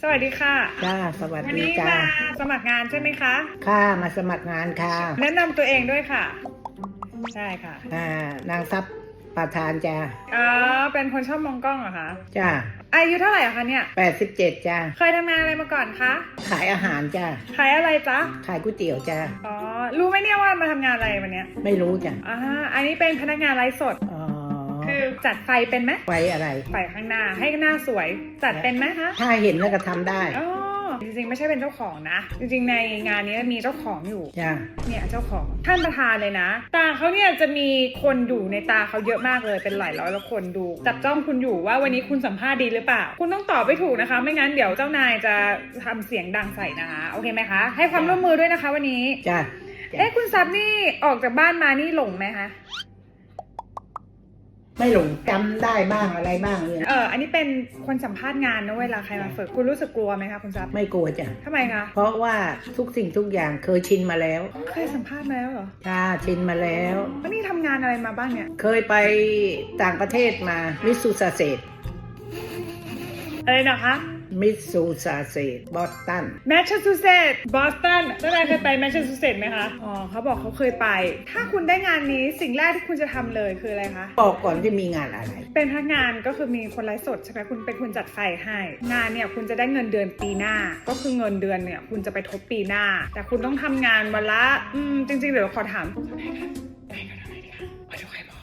สวัสดีค่ะ จ้าสวัสวันดีนี้จ้ามาสมัครงานใช่ไหมคะ ข้ามาสมัครงานค่ะแนะนำตัวเองด้วยค่ะ ใช่ค่ะอ่านางทรัพย์ประธานจ้าอ๋อเป็นคนชอบมองกล้องเหรอคะ จ้าอายุเท่าไหร่อะคะเนี่ย แปดสิบเจ็ดจ้าเคยทำงานอะไรมาก่อนคะ ขายอาหารจ้าขายอะไรจ๊ะ ขายก๋วยเตี๋ยวจ้าอ๋อ รู้ไหมเนี่ยว่ามาทำงานอะไรวันเนี้ยไม่รู้จ้าอ่าอันนี้เป็นพนักงานไลฟ์สด อ๋อคือ จัดไฟเป็นไหมไฟอะไร ไฟข้างหน้าให้หน้าสวย จัดเป็นไหมคะถ้าเห็นแล้วก็ทำได้อ๋อจริงๆไม่ใช่เป็นเจ้าของนะ จริงๆในงานนี้มีเจ้าของอยู่ จ้าเนี่ยเจ้าของท่านประธานเลยนะ ตาเขาเนี่ยจะมีคนอยู่ในตาเขาเยอะมากเลยเป็นหลายร้อยละคนดู จับจ้องคุณอยู่ว่าวันนี้คุณสัมภาษณ์ดีหรือเปล่า คุณต้องตอบไปถูกนะคะ ไม่งั้นเดี๋ยวเจ้านายจะทำเสียงดังใส่นะคะโอเคไหมคะ ให้ความร่วมมือด้วยนะคะวันนี้ จ้าเอ๊ะคุณซับนี่ออกจากบ้านมานี่หลงไหมคะ ไม่หลงจำได้บ้างอะไรบ้างเนี่ยเอออันนี้เป็นคนสัมภาษณ์งานนะเวลาใครมาฝึกคุณรู้สึกกลัวไหมคะคุณซับไม่กลัวจ้ะทำไมคะเพราะว่าทุกสิ่งทุกอย่างเคยชินมาแล้วเคยสัมภาษณ์มาแล้วเหรอจ้าชินมาแล้วแล้วนี่ทำงานอะไรมาบ้างเนี่ย เคยไปต่างประเทศมามิสซูซาเซต อะไรนะคะมิสซูซาเซตบอสตันแมสซาชูเซตส์บอสตันเจ้านายเคยไปแมสซาชูเซตส์ไหมคะ อ๋อเขาบอกเขาเคยไป ถ้าคุณได้งานนี้สิ่งแรกที่คุณจะทำเลยคืออะไรคะ บอกก่อนที่มีงานอะไร เป็นพนักงานก็คือมีคนไลฟ์สดใช่ไหมคุณเป็นคนจัดไฟให้ งานเนี่ยคุณจะได้เงินเดือนปีหน้า ก็คือเงินเดือนเนี่ยคุณจะไปทบปีหน้า แต่คุณต้องทำงานวันละ อืมจริงๆเดี๋ยวขอถาม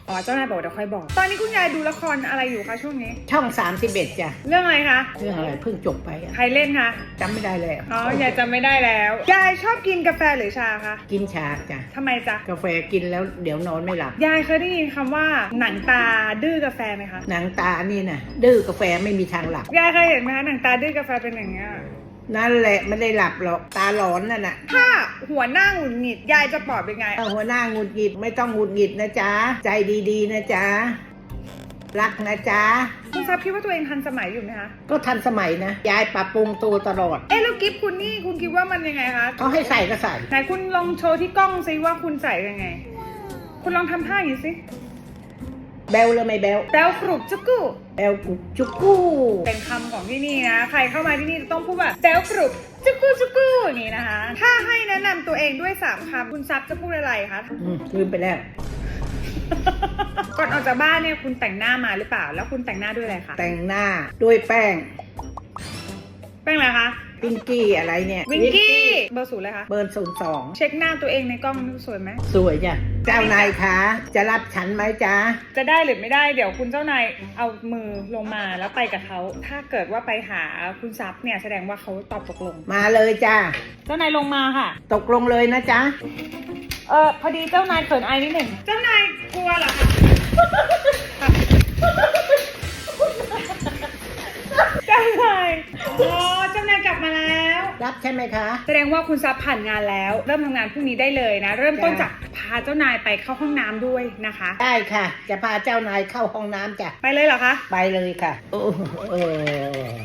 อ๋อเจ้านายบอกเดี๋ยวค่อยบอก ตอนนี้คุณยายดูละครอะไรอยู่คะช่วงนี้ ช่อง 31จ้ะเรื่องอะไรคะเรื่องอะไรเพิ่งจบไปอะใครเล่นคะจำไม่ได้แล้วอ๋อยายจำไม่ได้แล้วยายชอบกินกาแฟหรือชาคะกินชาจ้ะทำไมจ๊ะกาแฟกินแล้วเดี๋ยวนอนไม่หลับ ยายเคยได้ยินคำว่าหนังตาดื้อกาแฟไหมคะหนังตานี่นะดื้อกาแฟไม่มีทางหลับยายเคยเห็นไหมคะหนังตาดื้อกาแฟเป็นอย่างเงี้ย นั่นแหละไม่ได้หลับหรอกตาหลอนนั่นน่ะถ้าหัวหน้าหงุดหงิดยายจะปลอบเป็นไงถ้าหัวหน้าหงุดหงิดไม่ต้องหงุดหงิดนะจ๊ะ ใจดีๆนะจ๊ะ รักนะจ๊ะ คุณทราบคิดว่าตัวเองทันสมัยอยู่ไหมคะก็ทันสมัยนะ ยายปรับปรุงตัวตลอดเอ๊ะแล้วกิฟคุณนี่คุณคิดว่ามันยังไงคะเขาให้ใส่ก็ใส่ ไหนคุณลองโชว์ที่กล้องซิว่าคุณใส่ยังไง คุณลองทำท่าอย่างนี้สิ แบลเลยไม่แบลแปลวกรุบจุกกูแบลกุกจุกกู้เป็นคำของที่นี่นะ ใครเข้ามาที่นี่ต้องพูดแบบแปลวกรุบจุกกูจุกกูอย่างนี้นะคะ ถ้าให้แนะนำตัวเองด้วยสามคำคุณซับจะพูดอะไรคะอืมลืมไปแล้ว ก่อนออกจากบ้านเนี่ยคุณแต่งหน้ามาหรือเปล่า แล้วคุณแต่งหน้าด้วยอะไรคะแต่งหน้าด้วยแป้ง แป้งอะไรคะ พิงกี้อะไรเนี่ยวิงกี้เบอร์ศูนย์เลยคะ เบอร์ศูนย์สองเช็คหน้าตัวเองในกล้องสวยไหม สวยจ้ะเจ้านายคะ จะรับฉันไหมจ๊ะ จะได้หรือไม่ได้เดี๋ยวคุณเจ้านายเอามือลงมาแล้วไปกับเขา ถ้าเกิดว่าไปหาคุณซับเนี่ยแสดงว่าเขาตอบตกลง มาเลยจ้ะ เจ้านายลงมาค่ะ ตกลงเลยนะจ๊ะ เออพอดีเจ้านายเขินอายนิดหนึ่ง เจ้านายกลัวเหรอคะ รับใช่ไหมคะ แสดงว่าคุณซับผ่านงานแล้ว เริ่มทำงานพรุ่งนี้ได้เลยนะ เริ่มต้นจ้ะจากพาเจ้านายไปเข้าห้องน้ำด้วยนะคะ ได้ค่ะ จะพาเจ้านายเข้าห้องน้ำจ้ะไปเลยเหรอคะ ไปเลยค่ะ โอ้โหเออ